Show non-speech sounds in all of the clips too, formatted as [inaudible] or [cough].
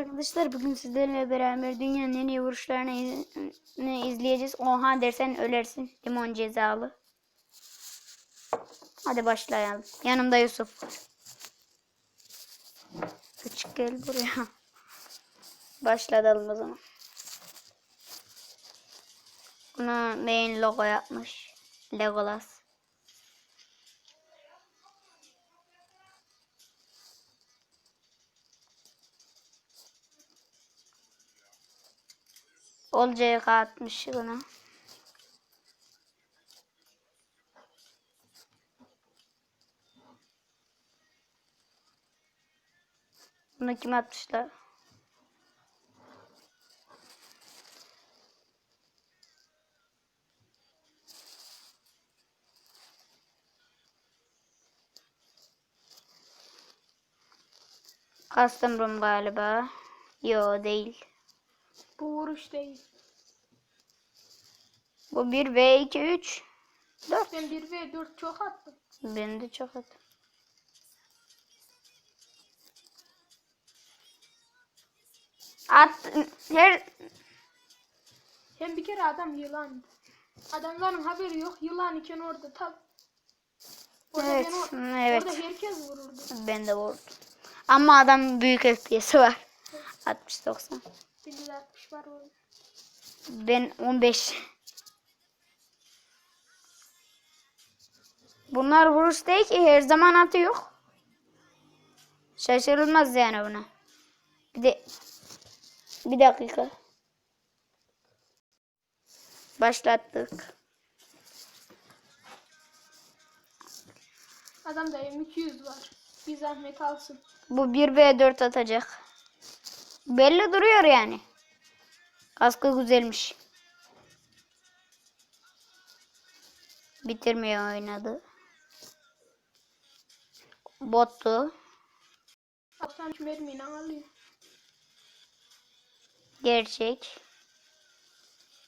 arkadaşlar. Bugün sizlerle beraber dünyanın en iyi vuruşlarını iz- izleyeceğiz. Oha dersen ölersin. Limon cezalı. Hadi başlayalım. Yanımda Yusuf var. Küçük gel buraya. [laughs] Başlayalım o zaman. Bunu main logo yapmış. Legolas. Olcayı atmış buna. Bunu kim atmışlar? Custom room galiba. Yo değil. Bu vuruş değil. Bu 1 v 2 3 4. Ben 1 ve 4 çok attım. Ben de çok at. At her Hem bir kere adam yılandı. Adamların haberi yok. Yılan iken orada tab. Orada Evet, ben o- hı, evet. Orada herkes vururdu. ben de vurdum. Ama adam büyük FPS'i var. 60 90. Bende de 60 var orada. Ben 15. Bunlar vuruş değil ki her zaman atı yok. Şaşırılmaz yani buna. Bir de bir dakika. Başlattık. Adamda M200 var. Bir zahmet alsın. Bu 1 v 4 atacak. Belli duruyor yani. Kaskı güzelmiş. Bitirmeye oynadı. Bottu. 63 mermiyle alıyor. Gerçek.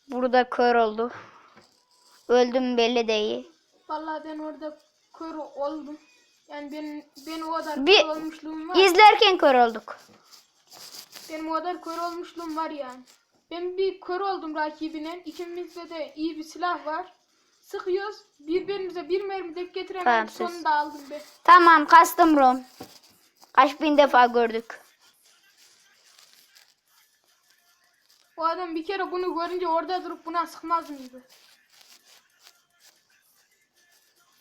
Burada kör oldu. Öldüm belli değil. Vallahi ben orada kör oldum. Yani ben ben o kadar Bir- kör olmuşluğum var. İzlerken kör olduk. Benim o kadar kör olmuşluğum var yani. Ben bir kör oldum rakibine. İkimizde de iyi bir silah var. Sıkıyoruz. Birbirimize bir mermi denk getiremedik. Tamam, Sonunda aldım be. Tamam custom room. Kaç bin defa gördük. O adam bir kere bunu görünce orada durup buna sıkmaz mıydı?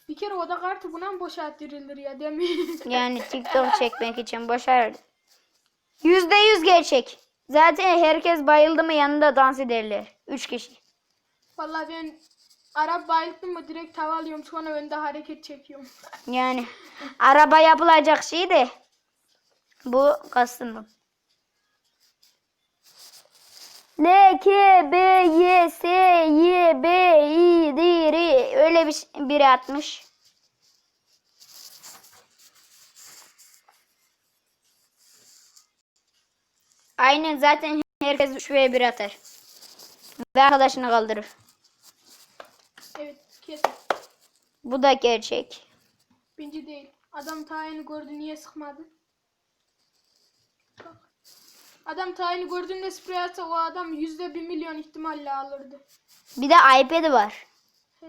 Bir kere oda kartı buna mı boşalttırılır ya demin? Yani TikTok çekmek için başardı. Yüzde yüz gerçek. Zaten herkes bayıldı mı yanında dans ederler. Üç kişi. Vallahi ben Arap bayılttım mı direkt tava alıyorum sonra önde hareket çekiyorum. [laughs] Yani araba yapılacak şey de bu kastım. L, K, B, Y, S, Y, B, I, D, R. Öyle bir şey- biri atmış. Aynen zaten herkes 3 ve 1 atar. Ve arkadaşını kaldırır. Evet kesin. Bu da gerçek. Bence değil. Adam tayini gördü niye sıkmadı? Bak. Adam tayini gördüğünde sprey atsa o adam yüzde bir milyon ihtimalle alırdı. Bir de iPad'i var. He,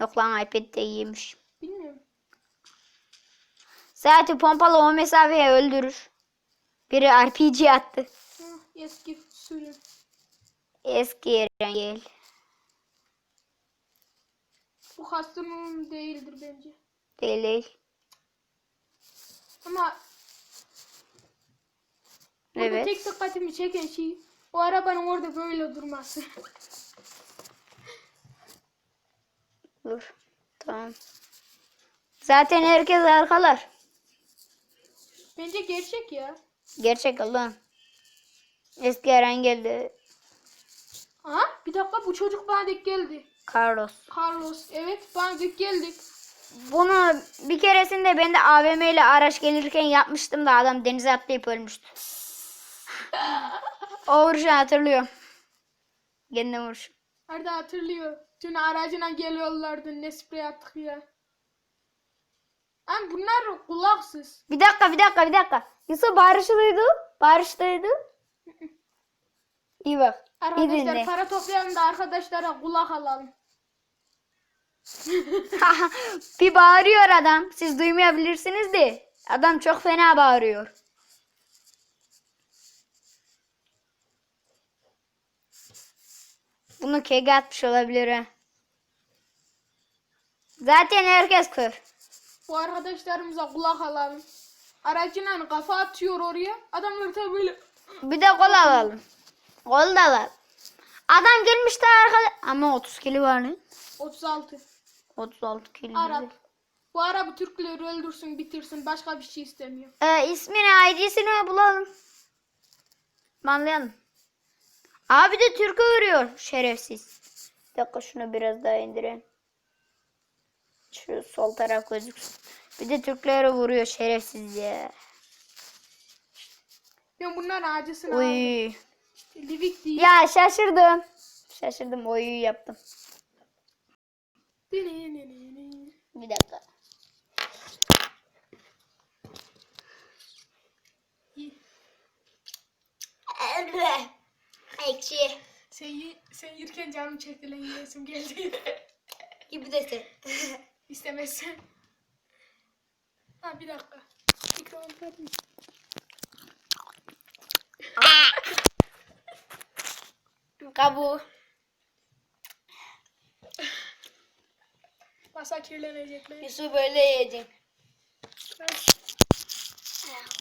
Yok lan iPad de iyiymiş. bilmiyorum. Zaten pompalı o mesafeye öldürür. Biri RPG attı. Eski sürüm. Eski gel. Bu hastamım değildir bence. Değil değil. Ama Evet. tek dikkatimi çeken şey o arabanın orada böyle durması. [laughs] Dur. Tamam. Zaten herkes arkalar. bence gerçek ya. Gerçek lan. Eski Eren geldi. Aha bir dakika bu çocuk bana denk geldi. Carlos. Carlos evet bana denk geldik. Bunu bir keresinde ben de AVM ile araç gelirken yapmıştım da adam denize atlayıp ölmüştü. [laughs] o vuruşu hatırlıyorum. Kendi vuruşu. Nerede hatırlıyor. Dün aracına geliyorlardı ne sprey attık ya. Ama bunlar kulaksız. Bir dakika bir dakika bir dakika. Yusuf. Barış duydu. [laughs] İyi bak. İyi Arkadaşlar dinle. para toplayalım da arkadaşlara kulak alalım. [laughs] bir bağırıyor adam. Siz duymayabilirsiniz de. Adam çok fena bağırıyor. Bunu kege atmış olabilir ha. Zaten herkes kör. Bu arkadaşlarımıza kulak alalım. Aracıyla kafa atıyor oraya. Adamlar da böyle Bir de kol alalım. Kol da alalım. Adam gelmişti arkada. Ama 30 kilo var ne? 36. 36 kilo. Arap. Bu Arap Türkleri öldürsün bitirsin başka bir şey istemiyor. Ee, ismini, ID'sini bulalım. Banlayalım. Abi de Türk'ü vuruyor. Şerefsiz. Bir dakika şunu biraz daha indireyim. Şu sol taraf gözüksün. Bir de Türkleri vuruyor şerefsiz ya. Ben bunların acısını aldım. Uy. Livik değil. Ya şaşırdım. Şaşırdım. Oyu yaptım. Bir dakika. Ekşi. Sen, ye- sen yürürken canım çekti lan yiyesim geldi. Gibi desin. İstemezsen. Ha bir dakika. Mikrofonu kapatayım. Kabuğu. Masa kirlenecekler. Yusuf böyle yiyecek.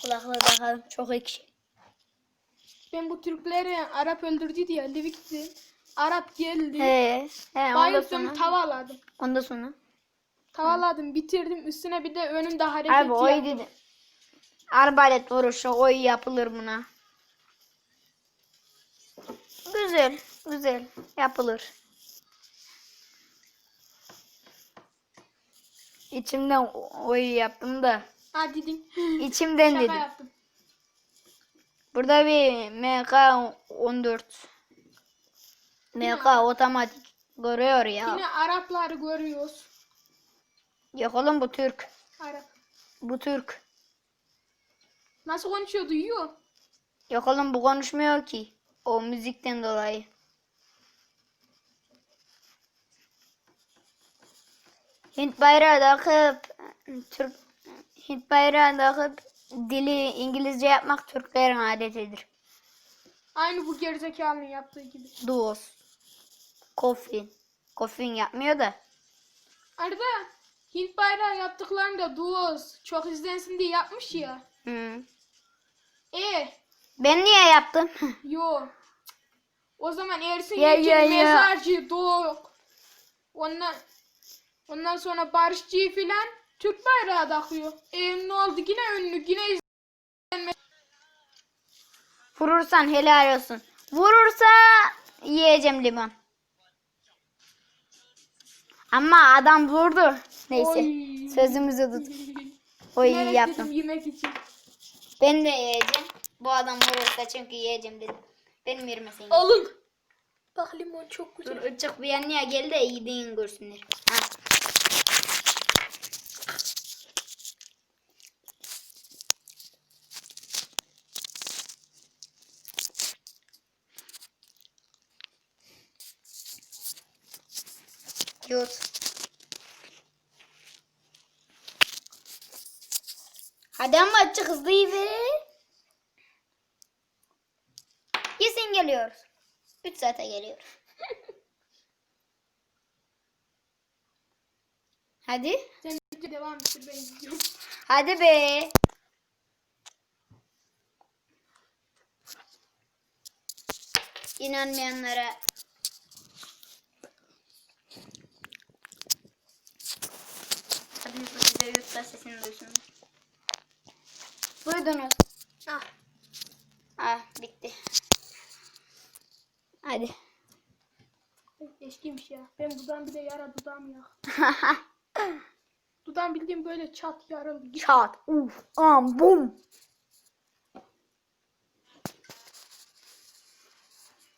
Kulaklığı takalım. Çok ekşi. Ben bu Türkleri Arap öldürdü diye Livik'ti. Arap geldi. He. He ondan Bayıldım sonra. tavaladım. Ondan sonra. Tavaladım bitirdim üstüne bir de önümde hareket Abi oy yaptım. dedi. Arbalet vuruşu oy yapılır buna. Güzel. Güzel. Yapılır. İçimden o- oy yaptım da. Ha dedim. İçimden Şaka dedim. yaptım. Burada bir MK 14. MK otomatik görüyor ya. Yine Arapları görüyoruz. Yok oğlum bu Türk. Arap. Bu Türk. Nasıl konuşuyor duyuyor. Yok oğlum bu konuşmuyor ki. O müzikten dolayı. Hint bayrağı takıp Türk Hint bayrağı takıp dili İngilizce yapmak Türklerin adetidir. Aynı bu gerizekalının yaptığı gibi. Duos. Kofin. Kofin yapmıyor da. Arada Hint bayrağı yaptıklarında duos çok izlensin diye yapmış ya. Hı. E Ben niye yaptım? [laughs] yo. O zaman Ersin Ya, Yekin ya, ya. mezarcı doğuk. Ondan ondan sonra barışçı filan Türk bayrağı takıyor. E ne oldu yine ünlü yine iz- Vurursan helal olsun. Vurursa yiyeceğim limon. Ama adam vurdu. Neyse. Oy. Sözümüzü tut. O iyi Bilerek yaptım. yemek için. Ben de yiyeceğim. Bu adam vurursa çünkü yiyeceğim dedim. Benim yerime sen. Alın. Bak limon çok Dur güzel. ıcık bir yanıya gel de yediğin görsünler. Ha. Yut. Hadi ama açık hızlı ye. Kesin geliyor. 3 saate geliyor. [laughs] Hadi. Sen devam ettir ben gidiyorum. Hadi be. İnanmayanlara Hadi yurtta sesini duysun. Duydunuz. Ah. Ah bitti. Hadi. Eşkiymiş ya. Benim dudağım bir de yara dudağım ya. [laughs] Dudağım bildiğim böyle çat yarıldı. Çat. Uf. Am bum.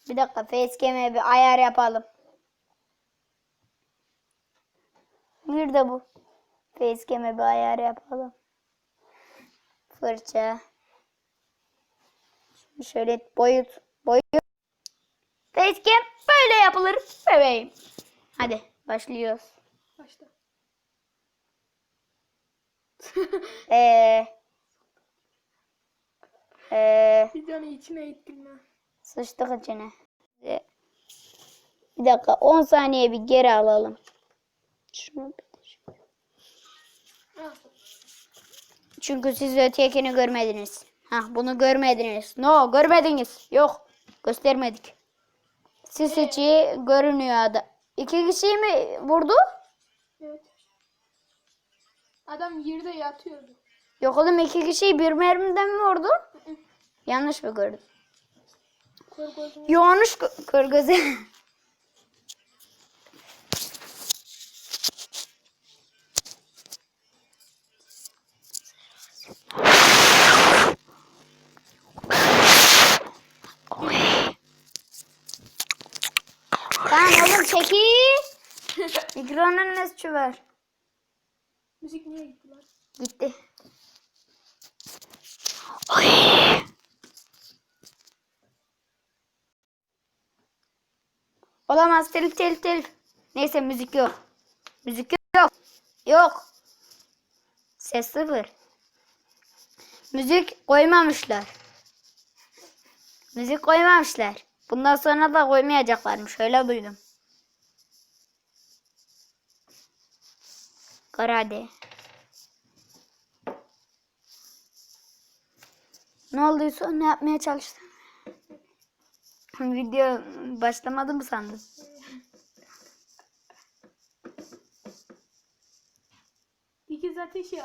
Bir dakika facecam'e bir ayar yapalım. Nerede bu? Facecam'e bir ayar yapalım. Fırça. Şöyle boyut. Boyut. Facecam böyle yapılır bebeğim. Hadi başlıyoruz. Başla. Eee. [laughs] Eee. Videonun içine ittim ben. Sıçtık içine. Ee, Bir dakika 10 saniye bir geri alalım. Şunu bir- Al. Çünkü siz ötekini görmediniz. Ha bunu görmediniz. No görmediniz. Yok göstermedik. Siz içi görünüyor ada. İki kişiyi mi vurdu? Evet. Adam yerde yatıyordu. Yok oğlum iki kişiyi bir mermiden mi vurdu? Yanlış mı gördüm? Kör gözünü. Yanlış kör gözü. [laughs] Çekil. [laughs] Mikronun suçu var? Müzik niye gitti lan? Gitti. Olamaz telif telif telif. Neyse müzik yok. Müzik yok. Yok. Ses sıfır. Müzik koymamışlar. Müzik koymamışlar. Bundan sonra da koymayacaklarmış. Öyle duydum. Hadi. Ne olduysa ne yapmaya çalıştın? [laughs] Video başlamadı mı sandın? İkiz ateşi